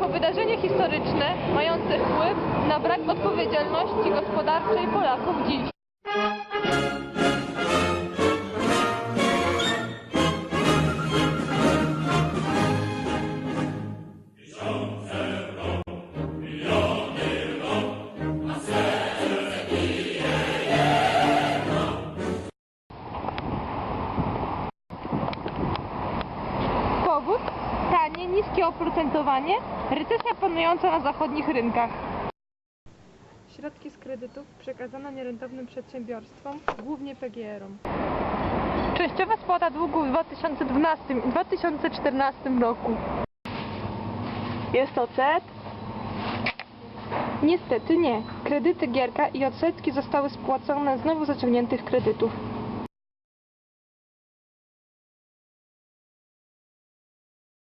jako wydarzenie historyczne mające wpływ na brak odpowiedzialności gospodarczej Polaków dziś. Niskie oprocentowanie, recesja panująca na zachodnich rynkach. Środki z kredytów przekazano nierentownym przedsiębiorstwom, głównie PGR-om. Częściowa spłata długu w 2012 i 2014 roku. Jest to CET? Niestety nie. Kredyty Gierka i odsetki zostały spłacone z nowo zaciągniętych kredytów.